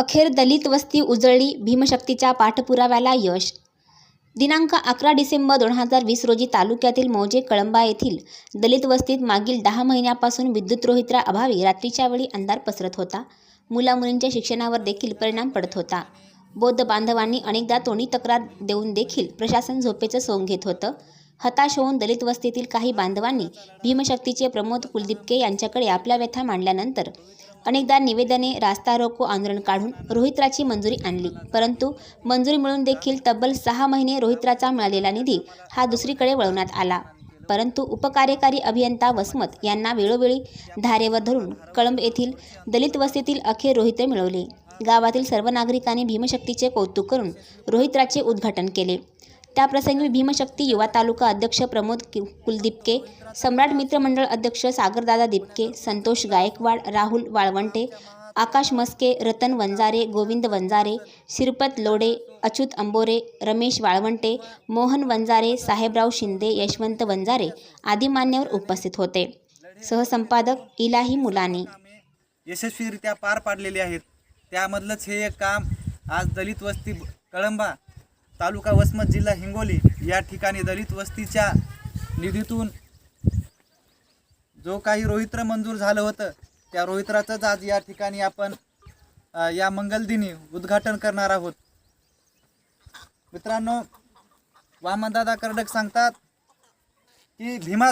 अखेर दलित वस्ती उजळली भीमशक्तीच्या पाठपुराव्याला यश. दिनांक अकरा डिसेंबर दोन हजार वीस रोजी तालुक्यातील मौजे कळंबा येथील दलित वस्तीत मागील दहा महिन्यापासून विद्युत रोहित्रा अभावी रात्रीच्या वेळी अंधार पसरत होता. मुलामुलींच्या शिक्षणावर देखील परिणाम पडत होता. बौद्ध बांधवांनी अनेकदा तोंडी तक्रार देऊन देखील प्रशासन झोपेचं सोंग घेत होतं. हताश होऊन दलित वस्तीतील काही बांधवांनी भीमशक्तीचे प्रमोद कुलदीपके यांच्याकडे आपल्या व्यथा मांडल्यानंतर अनेकदा निवेदने रास्ता रोको आंदोलन काढून रोहित्राची मंजुरी आणली. परंतु मंजुरी मिळून देखील तब्बल सहा महिने रोहित्राचा मिळालेला निधी हा दुसरीकडे वळवण्यात आला. परंतु उपकार्यकारी अभियंता वसमत यांना वेळोवेळी धारेवर धरून कळंब येथील दलित वस्तीतील अखेर रोहित्र मिळवले. गावातील सर्व नागरिकांनी भीमशक्तीचे कौतुक करून रोहित्राचे उद्घाटन केले. त्याप्रसंगी भीमशक्ती युवा तालुका अध्यक्ष प्रमोद कुलदीपके कुलदिपके सम्राट मित्रमंडळ अध्यक्ष सागरदादा दिपके संतोष गायकवाड राहुल वाळवंटे आकाश मस्के रतन वंजारे गोविंद वंजारे शिरपत लोडे अच्युत अंबोरे रमेश वाळवंटे मोहन वंजारे साहेबराव शिंदे यशवंत वंजारे आदी मान्यवर उपस्थित होते. सहसंपादक इलाही मुलानी. यशस्वीरित्या पार पाडलेले आहेत. त्यामधलंच हे एक काम आज दलित वस्ती कळंबा तालुका वसमत जिल्हा हिंगोली या ठिकाणी दलित वस्तीच्या निधीतून जो काही रोहित्र मंजूर झालं होतं त्या रोहित्राचंच आज या ठिकाणी आपण या मंगलदिनी उद्घाटन करणार आहोत. मित्रांनो वामनदादा कर्डक सांगतात की भीमा